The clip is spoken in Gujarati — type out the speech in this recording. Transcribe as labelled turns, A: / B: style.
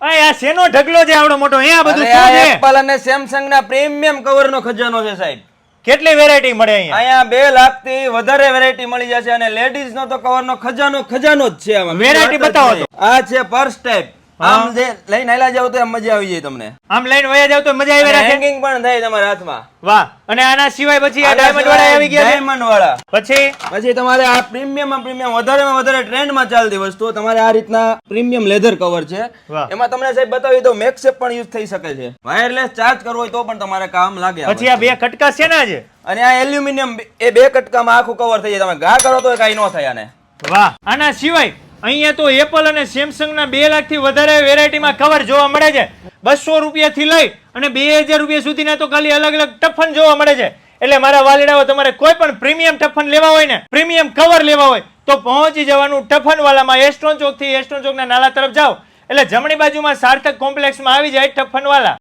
A: આ શેનો ઢગલો છે આવડો મોટો? અહીંયા બધું શું છે?
B: એપલ અને સેમસંગ ના પ્રીમિયમ કવર નો ખજાનો છે સાહેબ.
A: કેટલી વેરાયટી મળે અહીંયા?
B: અહીંયા બે લાખથી વધારે વેરાયટી મળી જશે અને લેડીઝ નો તો કવર નો ખજાનો ખજાનો જ છે જ
A: બતાવો.
B: આ છે પર્સ ટાઈપ આમ જે લઈને આયલા જાવ તો એમ મજા આવી જાય તમને.
A: આમ લઈને વયા જાવ તો મજા આવી રાખે.
B: હેંગિંગ પણ થાય તમારા હાથમાં.
A: વાહ. અને આના સિવાય પછી આ ડાયમંડ વાળા આવી ગયા
B: ડાયમંડ વાળા.
A: પછી?
B: પછી તમારે આ પ્રીમિયમ પ્રીમિયમ વધારેમાં વધારે ટ્રેન્ડમાં ચાલતી વસ્તુ તમારે આ રીતના પ્રીમિયમ લેધર કવર છે. એમાં તમને સાહેબ બતાવી તો મેક્સેપ પણ યુઝ થઈ શકે છે. વાયરલેસ ચાર્જ કરવો હોય તો પણ તમારે કામ લાગે
A: પછી આ બે કટકા છે ને આજે?
B: અને આ એલ્યુમિનિયમ એ બે કટકામાં આખું કવર થઈ જાય. તમે ઘા કરો તો કાંઈ ન થાય આને.
A: વાહ. આના સિવાય અહીંયા તો એપલ અને સેમસંગ ના બે લાખથી વધારે વેરાયટીમાં કવર જોવા મળે છે. બસો રૂપિયા થી લઈ અને બે હજાર રૂપિયા સુધીના તો ખાલી અલગ અલગ ટફન જોવા મળે છે. એટલે મારા વાલીડાઓ, તમારે કોઈ પણ પ્રીમિયમ ટફન લેવા હોય ને, પ્રીમિયમ કવર લેવા હોય, તો પહોંચી જવાનું ટફન વાલામાં એસ્ટ્રોન ચોકથી એસ્ટ્રોન ચોક ના નાલા તરફ જાઓ. એટલે જમણી બાજુમાં સાર્થક કોમ્પ્લેક્સમાં આવી જાય ટફન વાલા